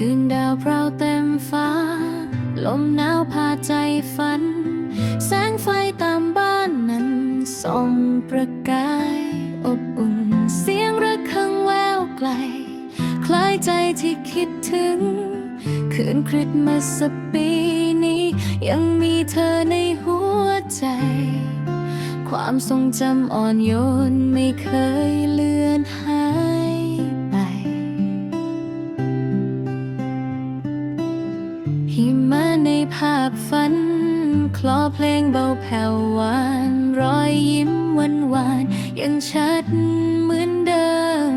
คืนดาวเพราเต็มฟ้า ลมหนาวพาใจฝัน แสงไฟตามบ้านนั้นส่องประกายอบอุ่นเสียงระฆังแววไกล คล้ายใจที่คิดถึง คืนคริสต์มาสปีนี้ ยังมีเธอในหัวใจ ความทรงจำอ่อนโยนไม่เคยเลือนหายากฝัน คลอเพลงเบาแผ่วหวาน รอยยิ้มหวานหวานยังชัดเหมือนเดิม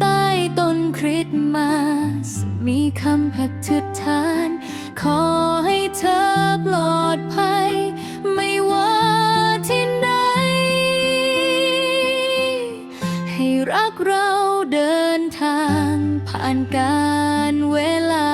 ใต้ต้นคริสต์มาส มีคำพัฒทาน ขอให้เธอปลอดภัย ไม่ว่าที่ไหน ให้รักเราเดินทาง ผ่านการเวลา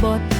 But.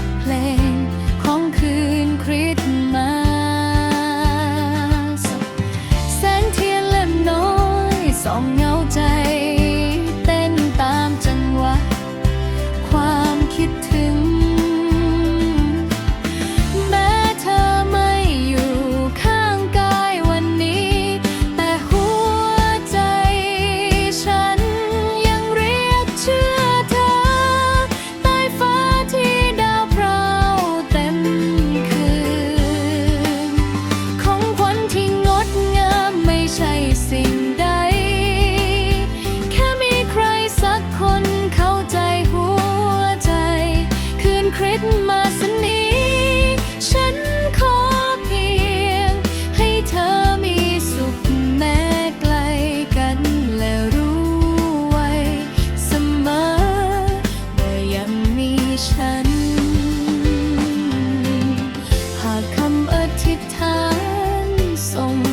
so much.